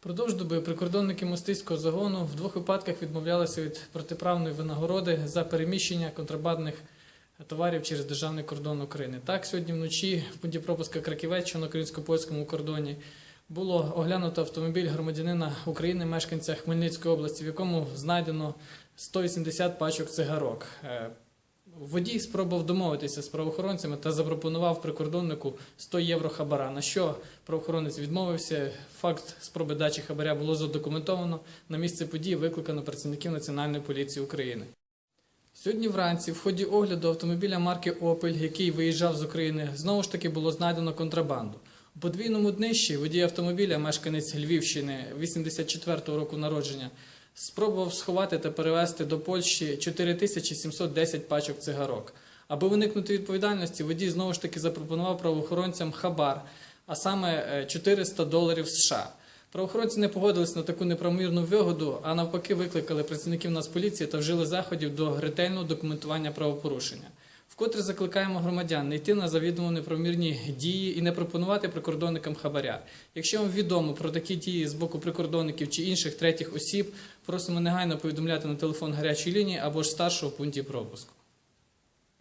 Впродовж доби прикордонники мостиського загону в двох випадках відмовлялися від протиправної винагороди за переміщення контрабандних товарів через державний кордон України. Так, сьогодні вночі в пункті пропуска Краківець, що на українсько-польському кордоні, було оглянуто автомобіль громадянина України, мешканця Хмельницької області, в якому знайдено 180 пачок цигарок. Водій спробував домовитися з правоохоронцями та запропонував прикордоннику 100 євро хабара. На що правоохоронець відмовився. Факт спроби дачі хабаря було задокументовано. На місце події викликано працівників Національної поліції України. Сьогодні вранці, в ході огляду автомобіля марки Опель, який виїжджав з України, знову ж таки було знайдено контрабанду. У подвійному днищі водій автомобіля, мешканець Львівщини 84-го року народження, спробував сховати та перевезти до Польщі 4710 пачок цигарок. Аби уникнути відповідальності, водій знову ж таки запропонував правоохоронцям хабар, а саме е, 400 доларів США. Правоохоронці не погодились на таку неправомірну вигоду, а навпаки викликали працівників Нацполіції та вжили заходів до ретельного документування правопорушення. Вкотре закликаємо громадян не йти на завідомо неправомірні дії і не пропонувати прикордонникам хабаря. Якщо вам відомо про такі дії з боку прикордонників чи інших третіх осіб, просимо негайно повідомляти на телефон гарячої лінії або ж старшого пункті пропуску.